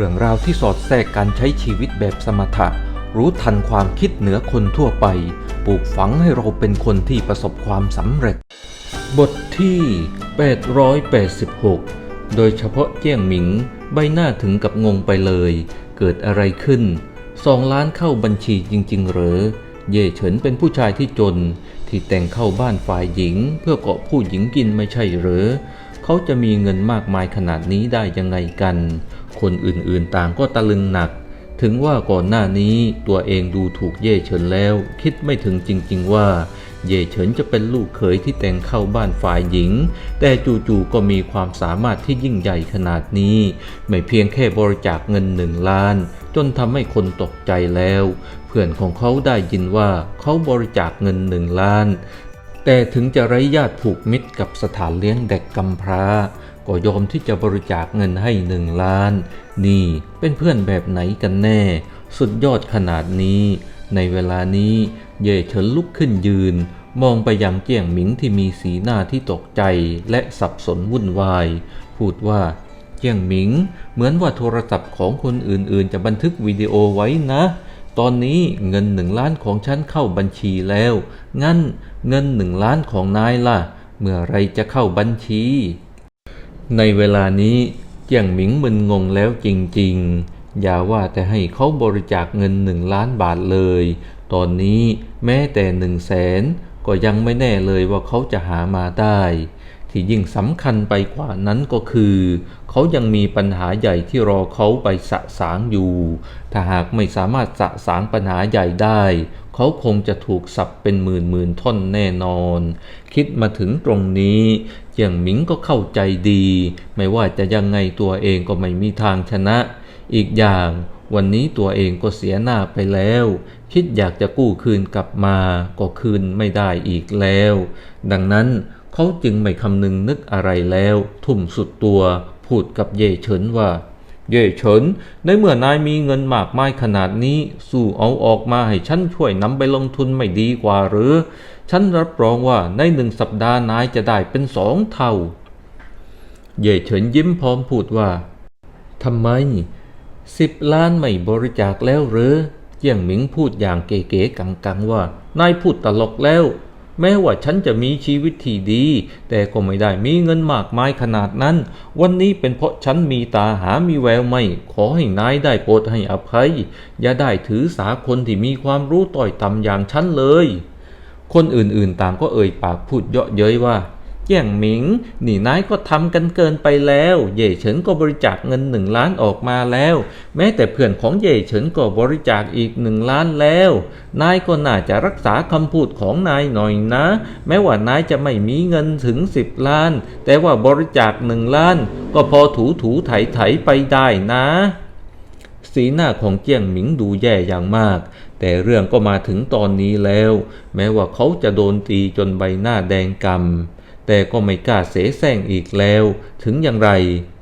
รื่องราวที่สอดแทรกการใช้ชีวิตแบบสมถะ รู้ทันความคิดเหนือคนทั่วไป ปลูกฝังให้เราเป็นคนที่ประสบความสำเร็จ บทที่ 886 โดยเฉพาะเจี้ยงหมิง ใบหน้าถึงกับงงไปเลย เกิดอะไรขึ้นสองล้านเข้าบัญชีจริง ๆ หรอเย่เฉินเป็นผู้ชายที่จน ที่แต่งเข้าบ้านฝ่ายหญิง เพื่อเกาะผู้หญิงกินไม่ใช่หรอเขาจะมีเงินมากมายขนาดนี้ได้ยังไงกัน คนอื่นๆต่างก็ตะลึงหนัก ถึงว่าก่อนหน้านี้ตัวเองดูถูกเย่เฉินแล้ว คิดไม่ถึงจริง ๆ ว่า เย่เฉินจะเป็นลูกเขยที่แต่งเข้าบ้านฝ่ายหญิง แต่จู่ๆก็มีความสามารถที่ยิ่งใหญ่ขนาดนี้ ไม่เพียงแค่บริจาคเงินหนึ่งล้าน จนทำให้คนตกใจแล้ว เพื่อนของเขาได้ยินว่าเขาบริจาคเงินหนึ่งล้านแต่ถึงจะไร้ญาติผูกมิตรกับสถานเลี้ยงเด็กกำพร้า ก็ยอมที่จะบริจาคเงินให้หนึ่งล้าน นี่เป็นเพื่อนแบบไหนกันแน่ สุดยอดขนาดนี้ ในเวลานี้เย่เฉินลุกขึ้นยืน มองไปยังเจียงหมิงที่มีสีหน้าที่ตกใจและสับสนวุ่นวาย พูดว่าเจียงหมิง เหมือนว่าโทรศัพท์ของคนอื่นๆ จะบันทึกวิดีโอไว้นะ ตอนนี้เงินหนึ่งล้านของฉันเข้าบัญชีแล้ว งั้นเงินหนึ่งล้านของนายล่ะ เมื่อไรจะเข้าบัญชี ในเวลานี้เจียงหมิงมึนงงแล้วจริงๆ อย่าว่าแต่ให้เขาบริจาคเงินหนึ่งล้านบาทเลย ตอนนี้แม้แต่หนึ่งแสนก็ยังไม่แน่เลยว่าเขาจะหามาได้ ที่ยิ่งสำคัญไปกว่านั้นก็คือ เขายังมีปัญหาใหญ่ที่รอเขาไปสะสางอยู่ ถ้าหากไม่สามารถสะสางปัญหาใหญ่ได้ เขาคงจะถูกสับเป็นหมื่นหมื่นท่อนแน่นอน คิดมาถึงตรงนี้เจียงหมิงก็เข้าใจดี ไม่ว่าจะยังไงตัวเองก็ไม่มีทางชนะ อีกอย่างวันนี้ตัวเองก็เสียหน้าไปแล้ว คิดอยากจะกู้คืนกลับมาก็คืนไม่ได้อีกแล้ว ดังนั้นเขาจึงไม่คำนึงนึกอะไรแล้ว ทุ่มสุดตัวพูดกับเย่เฉินว่า เย่เฉิน ในเมื่อนายมีเงินมากมายขนาดนี้ สู้เอาออกมาให้ฉันช่วยนำไปลงทุนไม่ดีกว่าหรือ ฉันรับรองว่าในหนึ่งสัปดาห์นายจะได้เป็นสองเท่า เย่เฉินยิ้มพร้อมพูดว่าทำไมสิบล้านไม่บริจาคแล้วหรือเจียงหมิงพูดอย่างเก๋ๆกังๆว่า นายพูดตลกแล้ว แม้ว่าฉันจะมีชีวิตที่ดี แต่ก็ไม่ได้มีเงินมากมายขนาดนั้น วันนี้เป็นเพราะฉันมีตาหามีแววไม่ ขอให้นายได้โปรดให้อภัย อย่าได้ถือสาคนที่มีความรู้ต่อยต่ำอย่างฉันเลย คนอื่นๆต่างก็เอ่ยปากพูดเยาะเย้ยว่า เจียงหมิงนี่นายก็ทำกันเกินไปแล้ว เย่เฉินก็บริจาคเงินหนึ่งล้านออกมาแล้ว แม้แต่เพื่อนของเย่เฉินก็บริจาคอีกหนึ่งล้านแล้ว นายก็น่าจะรักษาคำพูดของนายหน่อยนะ แม้ว่านายจะไม่มีเงินถึงสิบล้าน แต่ว่าบริจาคหนึ่งล้าน ก็พอถูถูไถไถไปได้นะ สีหน้าของเจียงหมิงดูแย่อย่างมากแต่เรื่องก็มาถึงตอนนี้แล้ว แม้ว่าเขาจะโดนตีจนใบหน้าแดงกำ แต่ก็ไม่กล้าเสแสร้งอีกแล้ว ถึงอย่างไร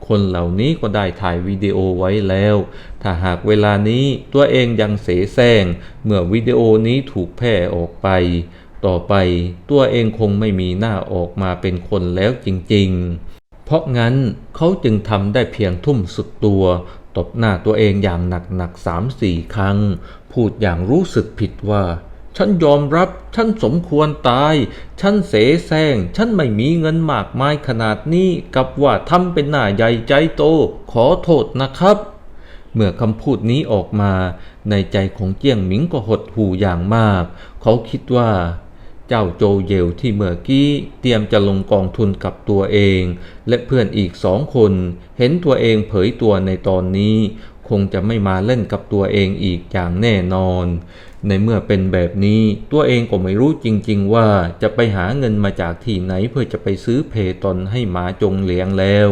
คนเหล่านี้ก็ได้ถ่ายวิดีโอไว้แล้ว ถ้าหากเวลานี้ตัวเองยังเสแสร้งเมื่อวิดีโอนี้ถูกแพร่ออกไป ต่อไปตัวเองคงไม่มีหน้าออกมาเป็นคนแล้วจริง ๆ เพราะงั้นเขาจึงทำได้เพียงทุ่มสุดตัวตบหน้าตัวเองอย่างหนักๆสามสี่ครั้ง พูดอย่างรู้สึกผิดว่า ฉันยอมรับ ฉันสมควรตาย ฉันเสแสร้ง ฉันไม่มีเงินมากมายขนาดนี้ กับว่าทำเป็นหน้าใหญ่ใจโต ขอโทษนะครับ เมื่อคำพูดนี้ออกมา ในใจของเจียงหมิงก็หดหู่อย่างมาก เขาคิดว่าเจ้าโจเยวที่เมื่อกี้เตรียมจะลงกองทุนกับตัวเอง และเพื่อนอีกสองคน เห็นตัวเองเผยตัวในตอนนี้ คงจะไม่มาเล่นกับตัวเองอีกอย่างแน่นอน ในเมื่อเป็นแบบนี้ตัวเองก็ไม่รู้จริง ๆ ว่าจะไปหาเงินมาจากที่ไหนเพื่อจะไปซื้อเพตอนให้หมาจงเลี้ยงแล้ว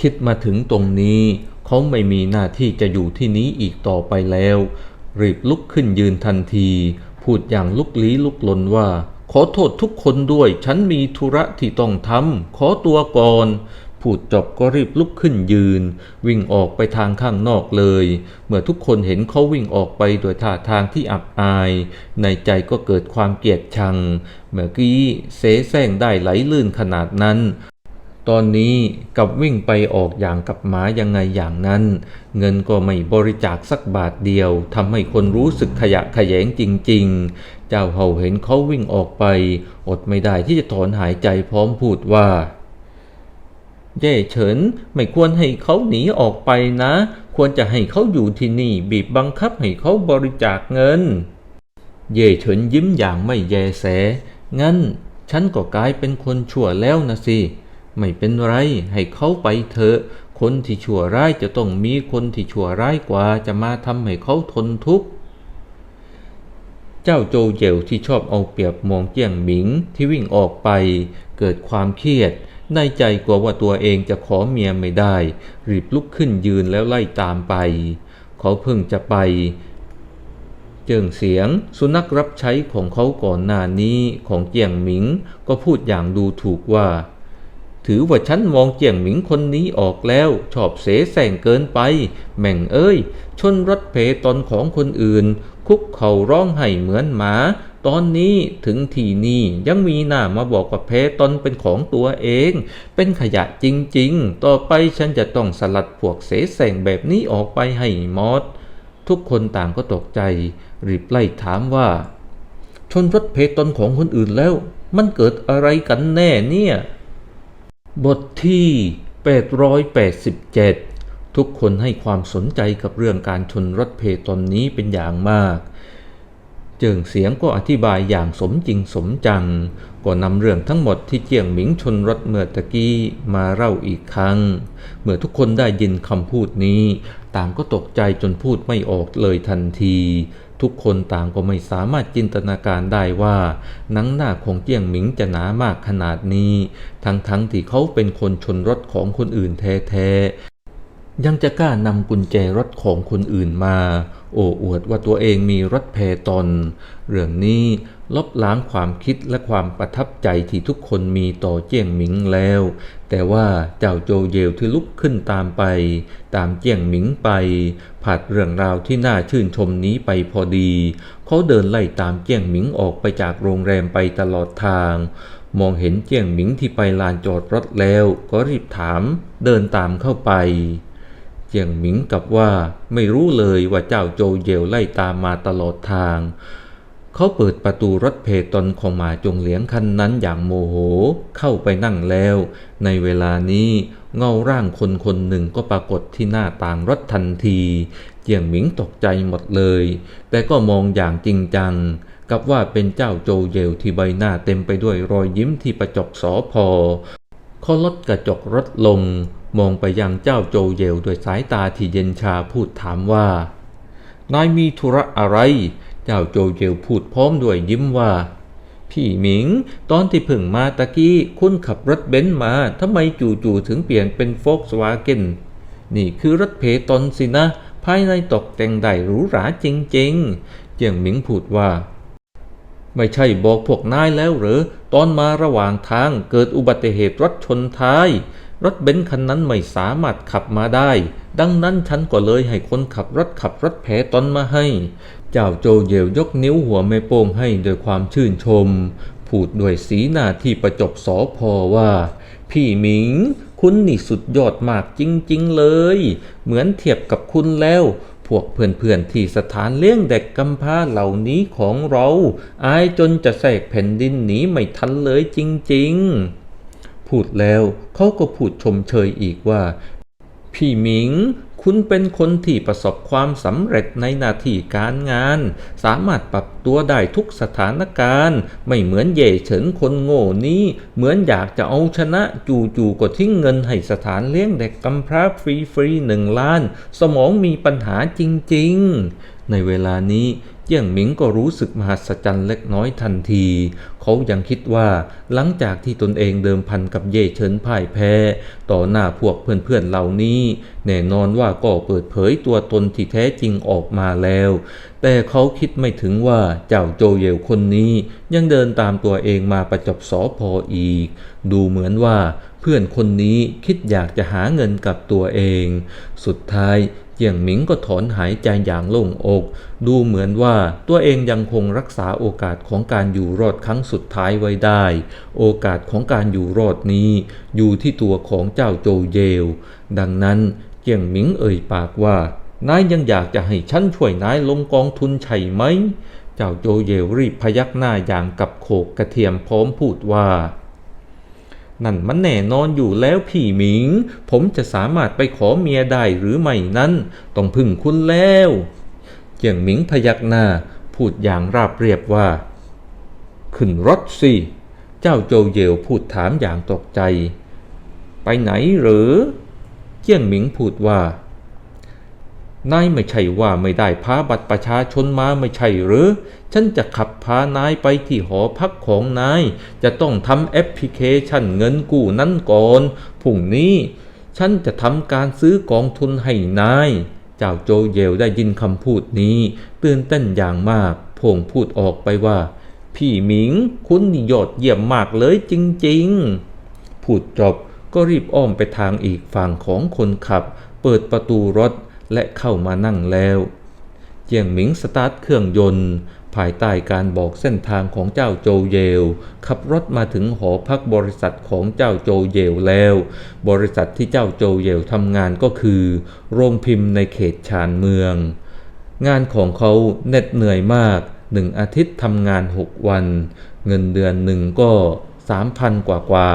คิดมาถึงตรงนี้เขาไม่มีหน้าที่จะอยู่ที่นี้อีกต่อไปแล้ว รีบลุกขึ้นยืนทันที พูดอย่างลุกลี้ลุกลนว่า ขอโทษทุกคนด้วย ฉันมีธุระที่ต้องทำขอตัวก่อน พูดจบก็รีบลุกขึ้นยืน วิ่งออกไปทางข้างนอกเลย เมื่อทุกคนเห็นเขาวิ่งออกไปโดยท่าทางที่อับอาย ในใจก็เกิดความเกลียดชัง เมื่อกี้เสแสร้งได้ไหลลื่นขนาดนั้น ตอนนี้กับวิ่งไปออกอย่างกับหมายังไงอย่างนั้น เงินก็ไม่บริจาคสักบาทเดียวทำให้คนรู้สึกขยะแขยงจริง ๆ เจ้าเห่าเห็นเขาวิ่งออกไป อดไม่ได้ที่จะถอนหายใจพร้อมพูดว่า เย่เฉินไม่ควรให้เขาหนีออกไปนะ ควรจะให้เขาอยู่ที่นี่บีบบังคับให้เขาบริจาคเงิน เย่เฉินยิ้มอย่างไม่แยแส งั้นฉันก็กลายเป็นคนชั่วแล้วนะสิ ไม่เป็นไรให้เขาไปเถอะ คนที่ชั่วร้ายจะต้องมีคนที่ชั่วร้ายกว่าจะมาทำให้เขาทนทุกข์เจ้าโจเยวที่ชอบเอาเปรียบมองเจียงหมิงที่วิ่งออกไป เกิดความเครียด ในใจกลัวว่าตัวเองจะขอเมียไม่ได้ รีบลุกขึ้นยืนแล้วไล่ตามไป เขาเพิ่งจะไป เจิงเสียง สุนัขรับใช้ของเขาก่อนหน้านี้ของเจียงหมิง ก็พูดอย่างดูถูกว่า ถือว่าฉันมองเจียงหมิงคนนี้ออกแล้ว ชอบเสแสร้งเกินไป แม่งเอ้ย ชนรถเพตอนของคนอื่น คุกเข่าร้องไห้เหมือนหมา ตอนนี้ถึงที่นี่ยังมีหน้ามาบอกว่าเพตนเป็นของตัวเอง เป็นขยะจริงๆ ต่อไปฉันจะต้องสลัดพวกเสแสร้งแบบนี้ออกไปให้หมดทุกคนต่างก็ตกใจ รีบไล่ถามว่า ชนรถเพตนของคนอื่นแล้ว มันเกิดอะไรกันแน่เนี่ย บทที่ 887 ทุกคนให้ความสนใจกับเรื่องการชนรถเพตนนี้เป็นอย่างมาก เจิงเสียงก็อธิบายอย่างสมจริงสมจัง ก็นำเรื่องทั้งหมดที่เจียงหมิงชนรถเมื่อตะกี้มาเล่าอีกครั้ง เมื่อทุกคนได้ยินคำพูดนี้ ต่างก็ตกใจจนพูดไม่ออกเลยทันที ทุกคนต่างก็ไม่สามารถจินตนาการได้ว่าหนังหน้าของเจียงหมิงจะหนามากขนาดนี้ ทั้งๆทที่เขาเป็นคนชนรถของคนอื่นแท้ ยังจะกล้านำกุญแจรถของคนอื่นมา โอ้อวดว่าตัวเองมีรถแพตอน เรื่องนี้ลบล้างความคิดและความประทับใจที่ทุกคนมีต่อเจียงหมิงแล้ว แต่ว่าเจ้าโจเยวที่ลุกขึ้นตามไป ตามเจียงหมิงไปผัดเรื่องราวที่น่าชื่นชมนี้ไปพอดี เขาเดินไล่ตามเจียงหมิงออกไปจากโรงแรมไปตลอดทางมองเห็นเจียงหมิงที่ไปลานจอดรถแล้ว ก็รีบถาม เดินตามเข้าไป เจียงหมิงกับว่าไม่รู้เลยว่าเจ้าโจเยวไล่ตามมาตลอดทาง เขาเปิดประตูรถเพตอนของหมาจงเหลียงคันนั้นอย่างโมโหเข้าไปนั่งแล้ว ในเวลานี้เงาร่างคนคนหนึ่งก็ปรากฏที่หน้าต่างรถทันที เจียงหมิงตกใจหมดเลย แต่ก็มองอย่างจริงจัง กับว่าเป็นเจ้าโจเยวที่ใบหน้าเต็มไปด้วยรอยยิ้มที่ประจกสอพอเขาลดกระจกรถลง มองไปยังเจ้าโจเยวด้วยสายตาที่เย็นชาพูดถามว่า นายมีธุระอะไร เจ้าโจเยวพูดพร้อมด้วยยิ้มว่า พี่หมิง ตอนที่เพิ่งมาตะกี้คุณขับรถเบนซ์มาทำไมจู่ๆถึงเปลี่ยนเป็นโฟกสวาเกนนี่คือรถเพตอนสินะ ภายในตกแต่งได้หรูหราจริงๆ เจียงหมิงพูดว่า ไม่ใช่บอกพวกนายแล้วหรือ ตอนมาระหว่างทางเกิดอุบัติเหตุรถชนท้าย รถเบนซ์คันนั้นไม่สามารถขับมาได้ ดังนั้นฉันก็เลยให้คนขับรถขับรถแผตอนมาให้ เจ้าโจเยวยกนิ้วหัวแม่โป้งให้โดวยความชื่นชม พูดด้วยสีหน้าที่ประจบสอพอว่า พี่หมิง คุณนี่สุดยอดมากจริง ๆ เลย เหมือนเทียบกับคุณแล้วพวกเพื่อนๆที่สถานเลี้ยงเด็กกำพร้าเหล่านี้ของเรา อายจนจะแสกแผ่นดินหนีไม่ทันเลยจริง ๆ พูดแล้วเขาก็พูดชมเชยอีกว่า พี่หมิง คุณเป็นคนที่ประสบความสำเร็จในหน้าที่การงาน สามารถปรับตัวได้ทุกสถานการณ์ ไม่เหมือนเย่เฉินคนโง่นี้ เหมือนอยากจะเอาชนะจู่ๆก็ทิ้งเงินให้สถานเลี้ยงเด็กกำพร้าฟรีๆหนึ่งล้าน สมองมีปัญหาจริงๆ ในเวลานี้ จี้ยงหมิงก็รู้สึกมหัศจรรย์เล็กน้อยทันที เขายังคิดว่าหลังจากที่ตนเองเดิมพันกับเย่เฉินพ่ายแพ้ ต่อหน้าพวกเพื่อนๆเหล่านี้ แน่นอนว่าก็เปิดเผยตัวตนที่แท้จริงออกมาแล้ว แต่เขาคิดไม่ถึงว่าเจ้าโจเยวคนนี้ยังเดินตามตัวเองมาประจบสอพออีก ดูเหมือนว่าเพื่อนคนนี้คิดอยากจะหาเงินกับตัวเอง สุดท้าย จียงหมิงก็ถอนหายใจอย่างโล่งอก ดูเหมือนว่าตัวเองยังคงรักษาโอกาสของการอยู่รอดครั้งสุดท้ายไว้ได้ โอกาสของการอยู่รอดนี้ อยู่ที่ตัวของเจ้าโจเยล ดังนั้นเจียงหมิงเอ่ยปากว่านายยังอยากจะให้ฉันช่วยนายลงกองทุนใช่ไหม เจ้าโจเยลรีบพยักหน้าอย่างกับโขกกระเทียมพร้อมพูดว่า นั่นมันแน่นอนอยู่แล้วพี่หมิง ผมจะสามารถไปขอเมียได้หรือไม่นั้นต้องพึ่งคุณแล้วเจียงหมิงพยักหน้าพูดอย่างราบเรียบว่า ขึ้นรถสิ เจ้าโจเยลพูดถามอย่างตกใจ ไปไหนหรือ เจียงหมิงพูดว่า นายไม่ใช่ว่าไม่ได้พาบัตรประชาชนมาไม่ใช่หรือ ฉันจะขับพานายไปที่หอพักของนาย จะต้องทำแอปพลิเคชันเงินกู้นั้นก่อนพรุ่งนี้ฉันจะทำการซื้อกองทุนให้นาย เจ้าโจเยลได้ยินคำพูดนี้ ตื่นเต้นอย่างมากพงพูดออกไปว่า พี่หมิง คุณนี่ยอดเยี่ยมมากเลยจริงๆ พูดจบก็รีบอ้อมไปทางอีกฝั่งของคนขับ เปิดประตูรถ และเข้ามานั่งแล้วเจียงหมิงสตาร์ทเครื่องยนต์ ภายใต้การบอกเส้นทางของเจ้าโจเยล ขับรถมาถึงหอพักบริษัทของเจ้าโจเยลแล้ว บริษัทที่เจ้าโจเยลทำงานก็คือ โรงพิมพ์ในเขตชานเมือง งานของเขาเหน็ดเหนื่อยมากหนึ่งอาทิตย์ทำงานหกวัน เงินเดือนหนึ่งก็ สามพันกว่ากว่า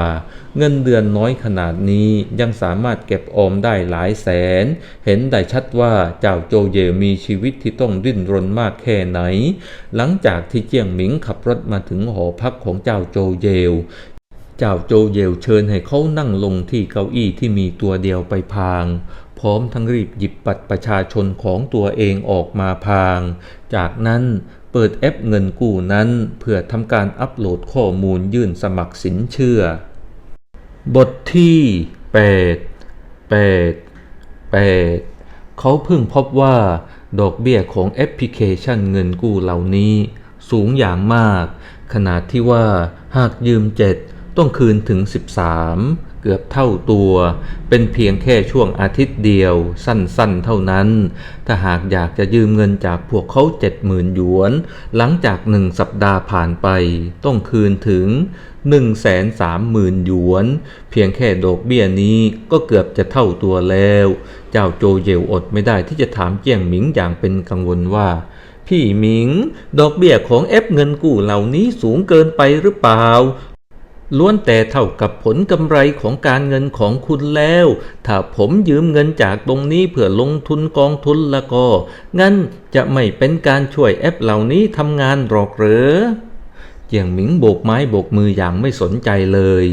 เงินเดือนน้อยขนาดนี้ยังสามารถเก็บออมได้หลายแสน เห็นได้ชัดว่าเจ้าโจเยมีชีวิตที่ต้องดิ้นรนมากแค่ไหน หลังจากที่เจียงหมิงขับรถมาถึงหอพักของเจ้าโจเยลเจ้าโจเยลเชิญให้เขานั่งลงที่เก้าอี้ที่มีตัวเดียวไปพาง พร้อมทั้งรีบหยิบบัตรประชาชนของตัวเองออกมาพาง จากนั้น ปิดแอปเงินกู้นั้นเพื่อทำการอัปโหลดข้อมูลยื่นสมัครสินเชื่อ บทที่ 8 8 8 เขาเพิ่งพบว่า ดอกเบี้ยของแอปพลิเคชันเงินกู้เหล่านี้ สูงอย่างมาก ขนาดที่ว่าหากยืม 7 ต้องคืนถึง 13 กือบเท่าตัว เป็นเพียงแค่ช่วงอาทิตย์เดียว สั้นๆ เท่านั้น ถ้าหากอยากจะยืมเงินจากพวกเขา70,000หยวน หลังจากหนึ่งสัปดาห์ผ่านไป ต้องคืนถึง130,000หยวน เพียงแค่ดอกเบี้ยนี้ก็เกือบจะเท่าตัวแล้ว เจ้าโจเยลอดไม่ได้ที่จะถามเจียงหมิงอย่างเป็นกังวลว่าพี่หมิง ดอกเบี้ยของแอปเงินกู้เหล่านี้สูงเกินไปหรือเปล่า ล้วนแต่เท่ากับผลกำไรของการเงินของคุณแล้ว ถ้าผมยืมเงินจากตรงนี้เพื่อลงทุนกองทุนละก็ งั้นจะไม่เป็นการช่วยแอปเหล่านี้ทำงานหรอกหรือเจียงหมิงโบกไม้โบกมืออย่างไม่สนใจเลย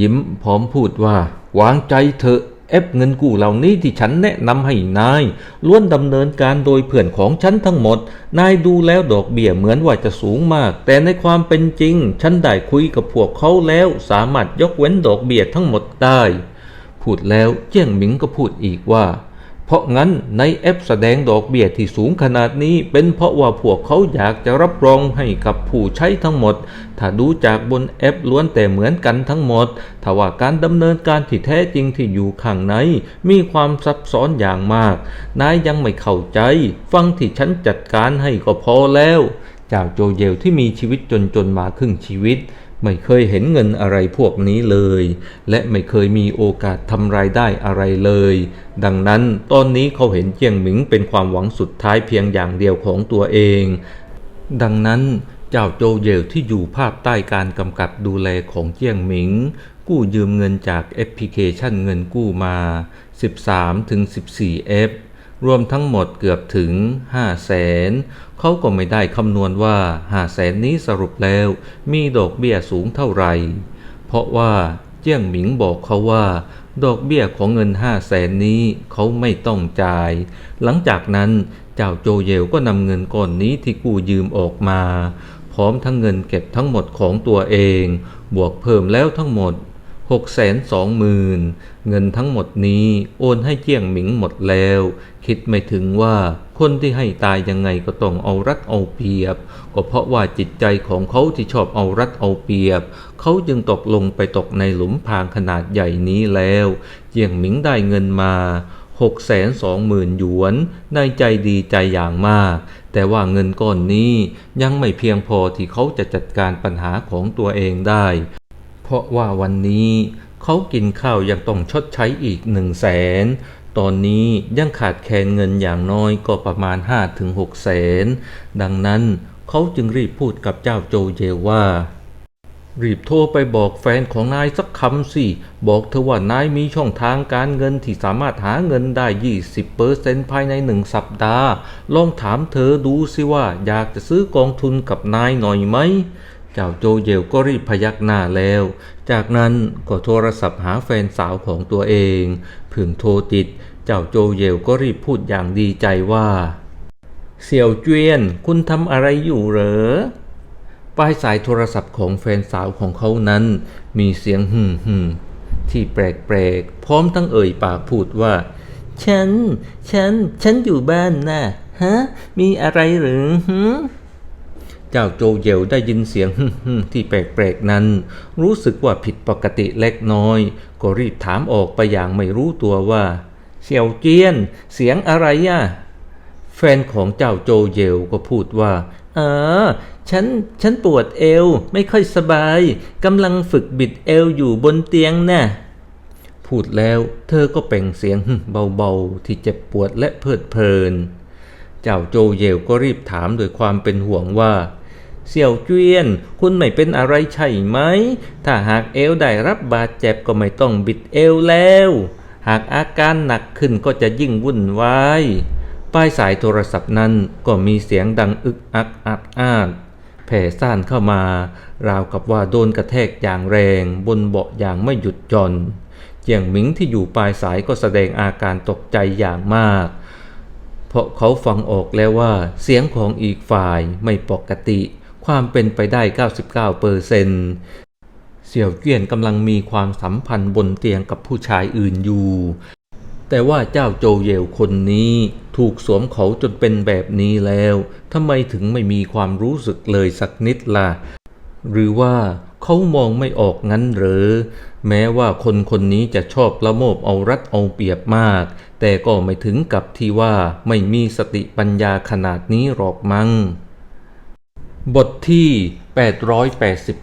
ยิ้มพร้อมพูดว่า วางใจเถอะ แอปเงินกู้เหล่านี้ที่ฉันแนะนำให้นาย ล้วนดำเนินการโดยเพื่อนของฉันทั้งหมด นายดูแล้วดอกเบี้ยเหมือนว่าจะสูงมาก แต่ในความเป็นจริง ฉันได้คุยกับพวกเขาแล้ว สามารถยกเว้นดอกเบี้ยทั้งหมดได้ พูดแล้วเจี้ยงหมิงก็พูดอีกว่า เพราะงั้นในแอปแสดงดอกเบี้ยที่สูงขนาดนี้เป็นเพราะว่าพวกเขาอยากจะรับรองให้กับผู้ใช้ทั้งหมด ถ้าดูจากบนแอปล้วนแต่เหมือนกันทั้งหมดถ้าว่าการดำเนินการที่แท้จริงที่อยู่ข้างใน มีความซับซ้อนอย่างมาก นายยังไม่เข้าใจ ฟังที่ฉันจัดการให้ก็พอแล้วเจ้าโจเยลที่มีชีวิตจนๆมาครึ่งชีวิต ไม่เคยเห็นเงินอะไรพวกนี้เลย และไม่เคยมีโอกาสทำรายได้อะไรเลย ดังนั้นตอนนี้เขาเห็นเจียงหมิงเป็นความหวังสุดท้ายเพียงอย่างเดียวของตัวเอง ดังนั้นเจ้าโจเยลที่อยู่ภาพใต้การกำกับดูแลของเจียงหมิง กู้ยืมเงินจากแอปพลิเคชันเงินกู้มา 13-14F รวมทั้งหมดเกือบถึง5แสนเขาก็ไม่ได้คำนวณว่า5แสนนี้สรุปแล้วมีดอกเบี้ยสูงเท่าไหร่ เพราะว่าเจี้ยงหมิงบอกเขาว่า ดอกเบี้ยของเงิน5แสนนี้เขาไม่ต้องจ่าย หลังจากนั้นเจ้าโจเยลก็นำเงินก้อนนี้ที่กู้ยืมออกมา พร้อมทั้งเงินเก็บทั้งหมดของตัวเอง บวกเพิ่มแล้วทั้งหมด 6 2 0 0 0 0เงินทั้งหมดนี้โอนให้เจียงหมิงหมดแล้ว คิดไม่ถึงว่าคนที่ให้ตายยังไงก็ต้องเอารัดเอาเปรียบ ก็เพราะว่าจิตใจของเขาที่ชอบเอารัดเอาเปรียบ เขาจึงตกลงไปตกในหลุมพรางขนาดใหญ่นี้แล้ว เจียงหมิงได้เงินมา6 2 0 0 0 0หยวน ในใจดีใจอย่างมาก แต่ว่าเงินก้อนนี้ยังไม่เพียงพอที่เขาจะจัดการปัญหาของตัวเองได้ เพราะว่าวันนี้เขากินข้าวยังต้องชดใช้อีกหนึ่งแสนตอนนี้ยังขาดแคลนเงินอย่างน้อยก็ประมาณ 5-6แสน ดังนั้นเขาจึงรีบพูดกับเจ้าโจเยว่า รีบโทรไปบอกแฟนของนายสักคำสิ บอกเธอว่านายมีช่องทางการเงินที่สามารถหาเงินได้ 20%ภายในหนึ่งสัปดาห์ ลองถามเธอดูสิว่าอยากจะซื้อกองทุนกับนายหน่อยไหม เจ้าโจเยลก็รีบพยักหน้าแล้ว จากนั้นก็โทรศัพท์หาแฟนสาวของตัวเองเพิ่งโทรติด เจ้าโจเยลก็รีบพูดอย่างดีใจว่าเสี่ยวเจียน คุณทำอะไรอยู่เหรอ ปลายสายโทรศัพท์ของแฟนสาวของเขานั้น มีเสียงหึ่มหึ่มที่แปลกๆ พร้อมทั้งเอ่ยปากพูดว่า ฉัน ฉัน ฉันอยู่บ้านนะฮะ มีอะไรหรือฮึ เจ้าโจเยวได้ยินเสียงที่แปลกๆนั้น รู้สึกว่าผิดปกติเล็กน้อย ก็รีบถามออกไปอย่างไม่รู้ตัวว่าเสี่ยวเจียน เสียงอะไรอะแฟนของเจ้าโจเยลก็พูดว่าเออฉัน ฉันปวดเอว ไม่ค่อยสบาย กำลังฝึกบิดเอวอยู่บนเตียงน่ะ พูดแล้วเธอก็เปล่งเสียงเบาๆ ที่เจ็บปวดและเพลิดเพลิน เจ้าโจเยลก็รีบถามโดยความเป็นห่วงว่า เสี่ยวเจียน คุณไม่เป็นอะไรใช่ไหม ถ้าหากเอวได้รับบาดเจ็บก็ไม่ต้องบิดเอวแล้ว หากอาการหนักขึ้นก็จะยิ่งวุ่นวายป้ายสายโทรศัพท์นั้นก็มีเสียงดังอึกอักอัดอาดแผ่ซ่านเข้ามา ราวกับว่าโดนกระแทกอย่างแรง บนเบาะอย่างไม่หยุดหย่อนเจียงหมิงที่อยู่ปลายสายก็แสดงอาการตกใจอย่างมาก เพราะเขาฟังออกแล้วว่า เสียงของอีกฝ่ายไม่ปกติ ความเป็นไปได้ 99เปอร์เซนเสี่ยวเจี้ยนกำลังมีความสัมพันธ์บนเตียงกับผู้ชายอื่นอยู่ แต่ว่าเจ้าโจเยลคนนี้ถูกสวมเขาจนเป็นแบบนี้แล้วทำไมถึงไม่มีความรู้สึกเลยสักนิดล่ะ หรือว่าเขามองไม่ออกงั้นหรือแม้ว่าคนคนนี้จะชอบละโมบเอารัดเอาเปรียบมาก แต่ก็ไม่ถึงกับที่ว่าไม่มีสติปัญญาขนาดนี้หรอกมั้ง บทที่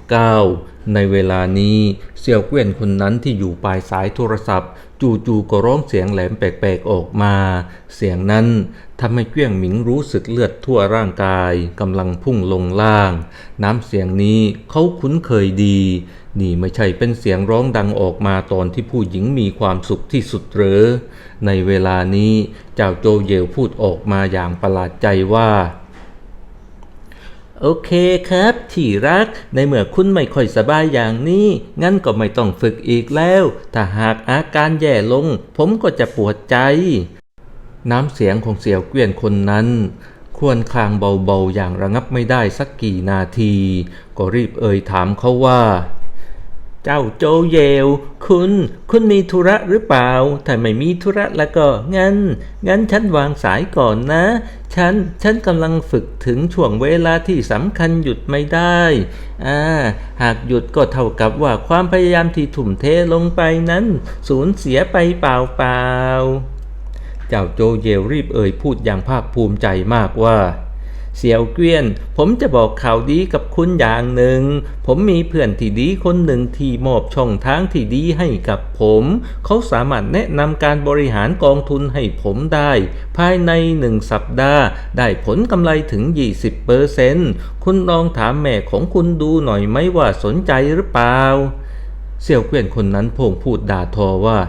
889 ในเวลานี้เสี่ยวเกวียนคนนั้นที่อยู่ปลายสายโทรศัพท์ จู่ๆก็ร้องเสียงแหลมแปลกๆออกมา เสียงนั้นทำให้เกวียงหมิงรู้สึกเลือดทั่วร่างกายกำลังพุ่งลงล่าง น้ำเสียงนี้เขาคุ้นเคยดี นี่ไม่ใช่เป็นเสียงร้องดังออกมาตอนที่ผู้หญิงมีความสุขที่สุดหรือในเวลานี้เจ้าโจเยลพูดออกมาอย่างประหลาดใจว่า โอเคครับที่รัก ในเมื่อคุณไม่ค่อยสบายอย่างนี้ งั้นก็ไม่ต้องฝึกอีกแล้ว ถ้าหากอาการแย่ลง ผมก็จะปวดใจ น้ำเสียงของเสี่ยวเกวียนคนนั้น ควรคลางเบาๆอย่างระงับไม่ได้สักกี่นาที ก็รีบเอ่ยถามเขาว่า เจ้าโจเยล คุณ คุณมีธุระหรือเปล่า ถ้าไม่มีธุระแล้วก็ งั้น งั้นฉันวางสายก่อนนะ ฉัน ฉันกำลังฝึกถึงช่วงเวลาที่สำคัญหยุดไม่ได้อ่าหากหยุดก็เท่ากับว่าความพยายามที่ทุ่มเทลงไปนั้น สูญเสียไปเปล่าๆ เจ้าโจเยลรีบเอ่ยพูดอย่างภาคภูมิใจมากว่า เสี่ยวเกวียน ผมจะบอกข่าวดีกับคุณอย่างหนึ่ง ผมมีเพื่อนที่ดีคนหนึ่งที่มอบช่องทางที่ดีให้กับผม เขาสามารถแนะนำการบริหารกองทุนให้ผมได้ ภายในหนึ่งสัปดาห์ ได้ผลกำไรถึง 20เปอร์เซนคุณลองถามแม่ของคุณดูหน่อยไหมว่าสนใจหรือเปล่า เสี่ยวเกวียนคนนั้นพงพูดด่าทอว่า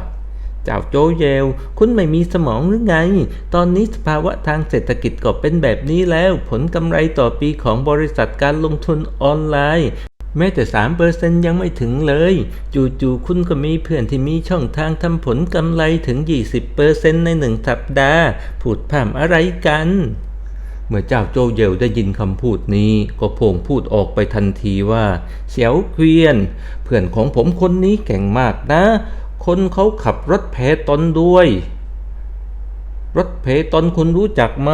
เจ้าโจเยล คุณไม่มีสมองหรือไง ตอนนี้สภาวะทางเศรษฐกิจก็เป็นแบบนี้แล้ว ผลกำไรต่อปีของบริษัทการลงทุนออนไลน์แม้แต่3เปอร์เซ็นยังไม่ถึงเลย จู่ๆคุณก็มีเพื่อนที่มีช่องทางทำผลกำไรถึง 20เปอร์เซ็นในหนึ่งสัปดาห์ พูดพร่ำอะไรกัน เมื่อเจ้าโจเยลได้ยินคำพูดนี้ ก็โผงพูดออกไปทันทีว่า เสียวเกวียน เพื่อนของผมคนนี้เก่งมากนะ คนเขาขับรถเพตอนด้วย รถเพตอนคุณรู้จักไหม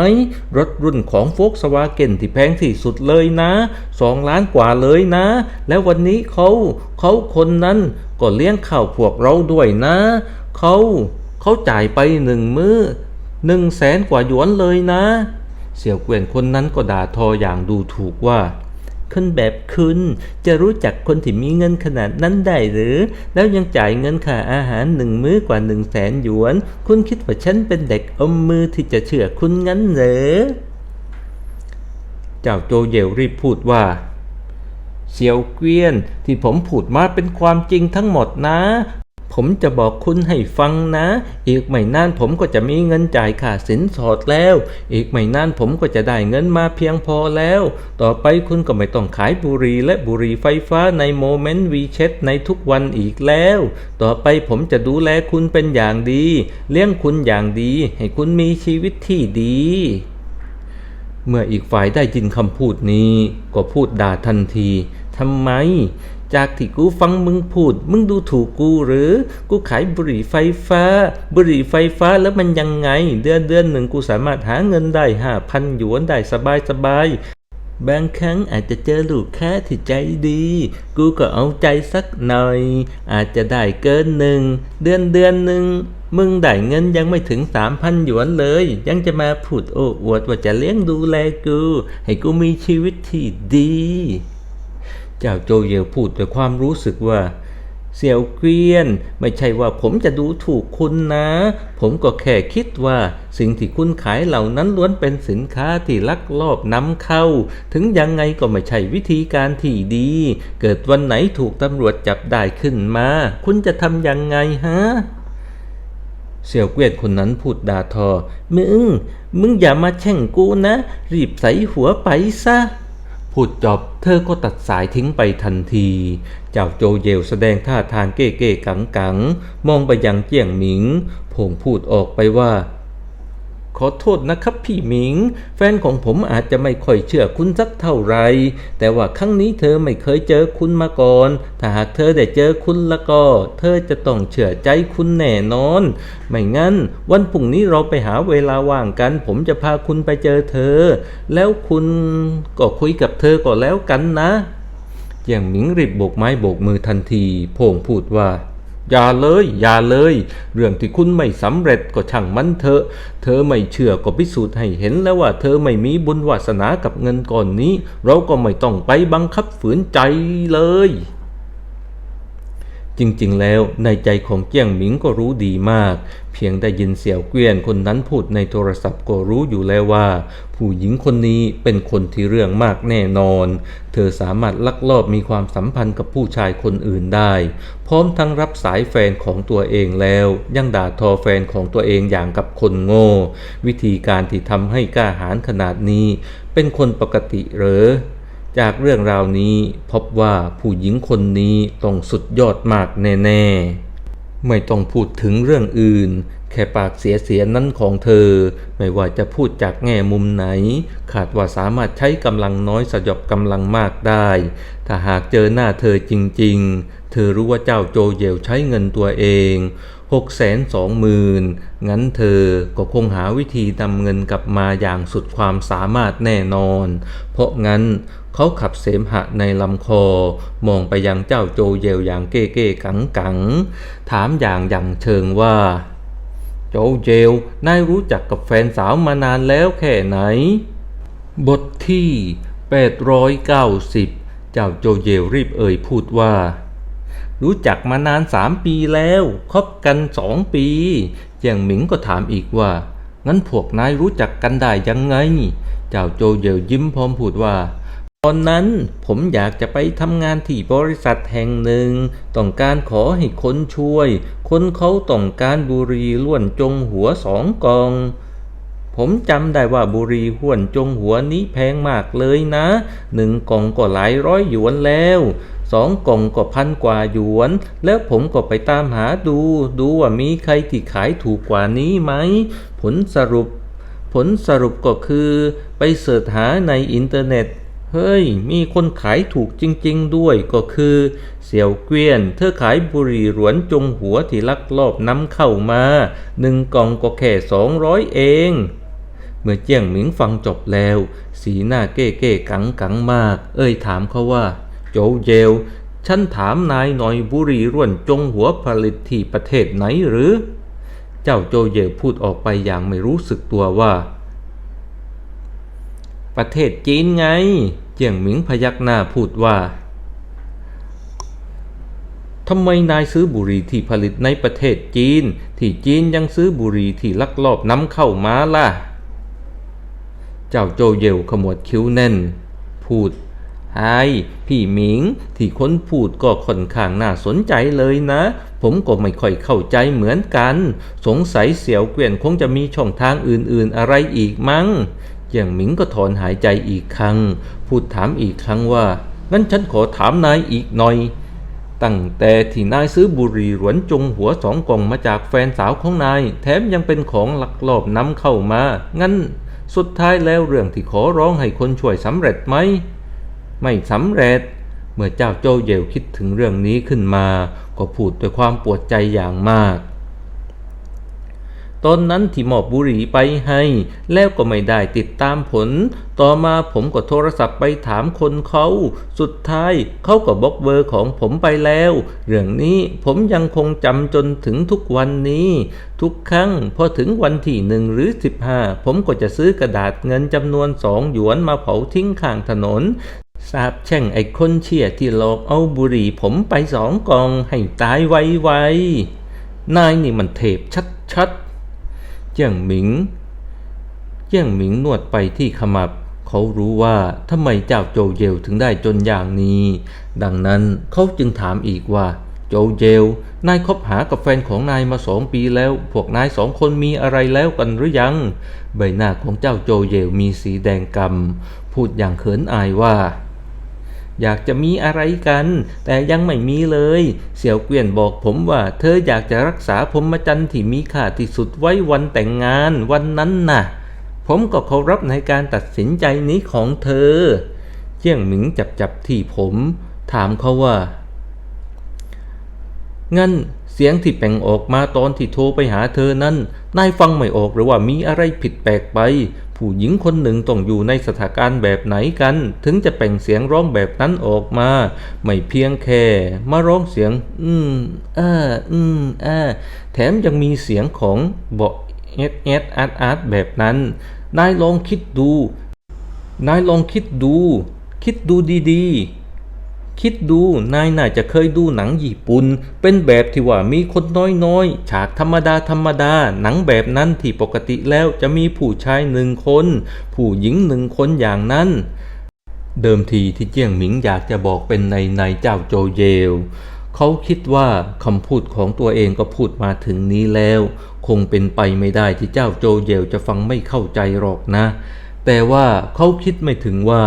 รถรุ่นของโฟกสวาเกนที่แพงที่สุดเลยนะสองล้านกว่าเลยนะ แล้ววันนี้เขาเขาคนนั้นก็เลี้ยงข้าวพวกเราด้วยนะ เขาเขาเขาจ่ายไปหนึ่งมือ้อหนึ่งแสนกว่าหยวนเลยนะ เสี่ยวเกวียนคนนั้นก็ด่าทออย่างดูถูกว่า คนแบบคุณ จะรู้จักคนที่มีเงินขนาดนั้นได้หรือ แล้วยังจ่ายเงินค่าอาหารหนึ่งมื้อกว่าหนึ่งแสนหยวน คุณคิดว่าฉันเป็นเด็กอมมือที่จะเชื่อคุณงั้นเหรอ เจ้าโจเยลรีบพูดว่าเซียวเกวียนที่ผมพูดมาเป็นความจริงทั้งหมดนะ ผมจะบอกคุณให้ฟังนะ อีกไม่นานผมก็จะมีเงินจ่ายค่าสินสอดแล้ว อีกไม่นานผมก็จะได้เงินมาเพียงพอแล้ว ต่อไปคุณก็ไม่ต้องขายบุหรี่และบุหรี่ไฟฟ้าในโมเมนต์วีเชตในทุกวันอีกแล้ว ต่อไปผมจะดูแลคุณเป็นอย่างดี เลี้ยงคุณอย่างดี ให้คุณมีชีวิตที่ดี เมื่ออีกฝ่ายได้ยินคำพูดนี้ ก็พูดด่าทันทีทำไม จากที่กูฟังมึงพูด มึงดูถูกกูหรือ กูขายบุหรี่ไฟฟ้า บุหรี่ไฟฟ้าแล้วมันยังไง เดือนเดือนหนึ่งกูสามารถหาเงินได้ห้าพันหยวนได้สบายสบายบางครั้งอาจจะเจอลูกค้าที่ใจดี กูก็เอาใจสักหน่อย อาจจะได้เกินหนึ่ง เดือนเดือนหนึ่ง มึงได้เงินยังไม่ถึงสามพันหยวนเลย ยังจะมาพูดโอ้อวดว่าจะเลี้ยงดูแลกู ให้กูมีชีวิตที่ดี เจ้าโจเยลพูดด้วยความรู้สึกว่าเสี่ยวเกวียน ไม่ใช่ว่าผมจะดูถูกคุณนะ ผมก็แค่คิดว่าสิ่งที่คุณขายเหล่านั้นล้วนเป็นสินค้าที่ลักลอบนำเข้า ถึงยังไงก็ไม่ใช่วิธีการที่ดี เกิดวันไหนถูกตำรวจจับได้ขึ้นมา คุณจะทำยังไงฮะเสี่ยวเกวียนคนนั้นพูดด่าทอ มึง มึงอย่ามาแช่งกูนะ รีบใส่หัวไปซะ พูดจบเธอก็ตัดสายทิ้งไปทันที เจ้าโจเยลแสดงท่าทางเก้เก้กังกังมองไปยังเจียงหมิงพงพูดออกไปว่า ขอโทษนะครับพี่หมิง แฟนของผมอาจจะไม่ค่อยเชื่อคุณสักเท่าไหรแต่ว่าครั้งนี้เธอไม่เคยเจอคุณมาก่อน ถ้าหากเธอได้เจอคุณแล้วก็ เธอจะต้องเชื่อใจคุณแน่นอน ไม่งั้น วันพรุ่งนี้เราไปหาเวลาว่างกัน ผมจะพาคุณไปเจอเธอ แล้วคุณก็คุยกับเธอก็แล้วกันนะเจียงหมิงรีบโบกไม้โบกมือทันทีพงพูดว่า อย่าเลย อย่าเลย เรื่องที่คุณไม่สำเร็จก็ช่างมันเถอะ เธอไม่เชื่อก็พิสูจน์ให้เห็นแล้วว่า เธอไม่มีบุญวาสนากับเงินก่อนนี้ เราก็ไม่ต้องไปบังคับฝืนใจเลย จริงๆ แล้วในใจของเจียงหมิงก็รู้ดีมาก เพียงได้ยินเสี่ยวเกวียนคนนั้นพูดในโทรศัพท์ก็รู้อยู่แล้วว่า ผู้หญิงคนนี้เป็นคนที่เรื่องมากแน่นอน เธอสามารถลักลอบมีความสัมพันธ์กับผู้ชายคนอื่นได้ พร้อมทั้งรับสายแฟนของตัวเองแล้ว ยังด่าทอแฟนของตัวเองอย่างกับคนโง่ วิธีการที่ทำให้กล้าหาญขนาดนี้ เป็นคนปกติเหรอ จากเรื่องราวนี้พบว่าผู้หญิงคนนี้ต้องสุดยอดมากแน่ๆ ไม่ต้องพูดถึงเรื่องอื่น แค่ปากเสียๆนั้นของเธอ ไม่ว่าจะพูดจากแง่มุมไหน ขาดว่าสามารถใช้กำลังน้อยสยบกำลังมากได้ ถ้าหากเจอหน้าเธอจริงๆ เธอรู้ว่าเจ้าโจเยลใช้เงินตัวเองหกแสนสองหมื่นงั้นเธอก็คงหาวิธีนำเงินกลับมาอย่างสุดความสามารถแน่นอน เพราะงั้นเขาขับเสมหะในลำคอ มองไปยังเจ้าโจเยลอย่างเก้เก้กังกังถามอย่างอย่างเชิงว่า โจเยลนายรู้จักกับแฟนสาวมานานแล้วแค่ไหน บทที่ 890 เจ้าโจเยลรีบเอ่ยพูดว่ารู้จักมานานสามปีแล้วคบกันสองปีเจียงหมิงก็ถามอีกว่า งั้นพวกนายรู้จักกันได้ยังไง เจ้าโจเยลยิ้มพร้อมพูดว่า ตอนนั้นผมอยากจะไปทำงานที่บริษัทแห่งหนึ่ง ต้องการขอให้คนช่วย คนเขาต้องการบุหรีล้วนจงหัวสองกอง ผมจำได้ว่าบุหรีห้วนจงหัวนี้แพงมากเลยนะ หนึ่งกล่องก็หลายร้อยหยวนแล้วสองกล่องก็พันกว่าหยวน แล้วผมก็ไปตามหาดู ดูว่ามีใครที่ขายถูกกว่านี้ไหม ผลสรุป ผลสรุปก็คือ ไปเสิร์ชหาในอินเทอร์เน็ต เฮ้ย มีคนขายถูกจริง ๆ ด้วยก็คือ เสี่ยวเกวียน เธอขายบุหรี่หลวนจงหัวที่ลักลอบนำเข้ามาหนึ่งกล่องก็แค่สองร้อยเอง เมื่อเจียงหมิงฟังจบแล้ว สีหน้าเก้เก้กังกังมาก เอ้ยถามเขาว่า โจเยลฉันถามนายหน่อยบุรีร่วนจงหัวผลิตที่ประเทศไหนหรือ เจ้าโจเยลพูดออกไปอย่างไม่รู้สึกตัวว่า ประเทศจีนไง เจียงหมิงพยักหน้าพูดว่าทำไมนายซื้อบุหรี่ที่ผลิตในประเทศจีน ที่จีนยังซื้อบุหรี่ที่ลักลอบนำเข้ามาล่ะ เจ้าโจเยลขมวดคิ้วแน่น พูดไอ้พี่หมิงที่คนพูดก็ค่อนข้างน่าสนใจเลยนะ ผมก็ไม่ค่อยเข้าใจเหมือนกัน สงสัยเสี่ยวเกวียนคงจะมีช่องทางอื่นๆอะไรอีกมั้ง เจียงหมิงก็ถอนหายใจอีกครั้ง พูดถามอีกครั้งว่า งั้นฉันขอถามนายอีกหน่อย ตั้งแต่ที่นายซื้อบุหรี่หลวนจงหัวสองกล่องมาจากแฟนสาวของนาย แถมยังเป็นของลักลอบนำเข้ามา งั้นสุดท้ายแล้วเรื่องที่ขอร้องให้คนช่วยสำเร็จไหม ไม่สำเร็จ เมื่อเจ้าโจเยลคิดถึงเรื่องนี้ขึ้นมา ก็พูดด้วยความปวดใจอย่างมาก ตอนนั้นที่มอบบุหรี่ไปให้ แล้วก็ไม่ได้ติดตามผล ต่อมาผมก็โทรศัพท์ไปถามคนเขา สุดท้ายเขาก็บล็อกเบอร์ของผมไปแล้ว เรื่องนี้ผมยังคงจำจนถึงทุกวันนี้ ทุกครั้งพอถึงวันที่หนึ่งหรือ15ผมก็จะซื้อกระดาษเงินจำนวนสองหยวนมาเผาทิ้งข้างถนนสาบแช่งไอ้คนเชี่ยที่หลอกเอาบุหรี่ผมไปสองกองให้ตายไวๆนายนี่มันเทพชัดๆ เจียงหมิง เจียงหมิงนวดไปที่ขมับ เขารู้ว่าทำไมเจ้าโจเยลถึงได้จนอย่างนี้ ดังนั้นเขาจึงถามอีกว่า โจเยลนายคบหากับแฟนของนายมาสองปีแล้ว พวกนายสองคนมีอะไรแล้วกันหรือยัง ใบหน้าของเจ้าโจเยลมีสีแดงกำพูดอย่างเขินอายว่า อยากจะมีอะไรกัน แต่ยังไม่มีเลย เสี่ยวเกวียนบอกผมว่า เธออยากจะรักษาพรหมจรรย์ที่มีค่าที่สุดไว้วันแต่งงานวันนั้นน่ะ ผมก็เคารพในการตัดสินใจนี้ของเธอ เจียงหมิงจับจับที่ผม ถามเขาว่า งั้น เสียงที่แปลงออกมาตอนที่โทรไปหาเธอนั้น นายฟังไม่ออกหรือว่ามีอะไรผิดแปลกไป ผู้หญิงคนหนึ่งต้องอยู่ในสถานการณ์แบบไหนกัน ถึงจะแปลงเสียงร้องแบบนั้นออกมา ไม่เพียงแค่มาร้องเสียง อืมอ่าอืมอ่าแถมยังมีเสียงของเบาเอดเอดอาร์ตอาร์ตแบบนั้น นายลองคิดดู นายลองคิดดู คิดดูดีๆ คิดดูนายน่าจะเคยดูหนังญี่ปุ่น เป็นแบบที่ว่ามีคนน้อยๆ ฉากธรรมดาธรรมดา หนังแบบนั้นที่ปกติแล้วจะมีผู้ชายหนึ่งคน ผู้หญิงหนึ่งคนอย่างนั้น เดิมทีที่เจียงหมิงอยากจะบอกเป็นในในเจ้าโจเยลเขาคิดว่าคำพูดของตัวเองก็พูดมาถึงนี้แล้ว คงเป็นไปไม่ได้ที่เจ้าโจเยลจะฟังไม่เข้าใจหรอกนะ แต่ว่าเขาคิดไม่ถึงว่า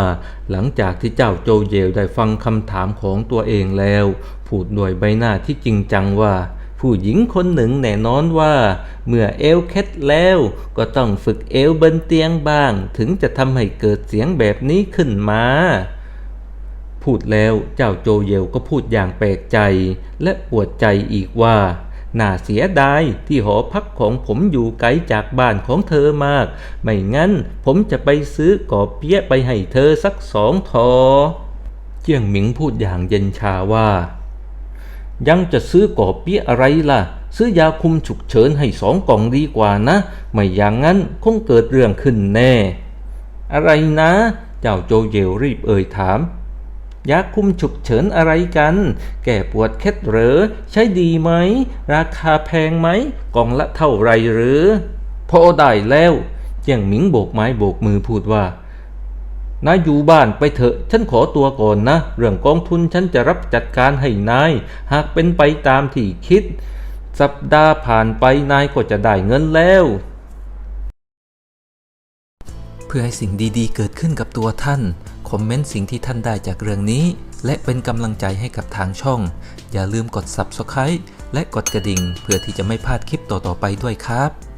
หลังจากที่เจ้าโจเยลได้ฟังคำถามของตัวเองแล้ว พูดด้วยใบหน้าที่จริงจังว่า ผู้หญิงคนหนึ่งแน่นอนว่า เมื่อเอวเคล็ดแล้วก็ต้องฝึกเอวบนเตียงบ้าง ถึงจะทำให้เกิดเสียงแบบนี้ขึ้นมา พูดแล้วเจ้าโจเยลก็พูดอย่างแปลกใจ และปวดใจอีกว่า น่าเสียดายที่หอพักของผมอยู่ไกลจากบ้านของเธอมาก ไม่งั้นผมจะไปซื้อกอบเปี๊ยะไปให้เธอสักสองทอ เจียงหมิงพูดอย่างเย็นชาว่า ยังจะซื้อกอบเปี๊ยะอะไรล่ะ ซื้อยาคุมฉุกเฉินให้สองกล่องดีกว่านะ ไม่อย่างนั้นคงเกิดเรื่องขึ้นแน่ อะไรนะ เจ้าโจเยลรีบเอ่ยถาม ยาคุมฉุกเฉินอะไรกัน แก่ปวดเคล็ดเหรอ ใช้ดีไหม ราคาแพงไหมกล่องละเท่าไรหรือ พอได้แล้วเจียงหมิงโบกไม้โบกมือพูดว่านายอยู่บ้านไปเถอะ ฉันขอตัวก่อนนะ เรื่องกองทุนฉันจะรับจัดการให้นาย หากเป็นไปตามที่คิด สัปดาห์ผ่านไปนายก็จะได้เงินแล้ว พื่อให้สิ่งดีๆ เกิดขึ้นกับตัวท่าน คอมเมนต์สิ่งที่ท่านได้จากเรื่องนี้ และเป็นกำลังใจให้กับทางช่อง อย่าลืมกด Subscribe และกดกระดิ่ง เพื่อที่จะไม่พลาดคลิปต่อๆไปด้วยครับ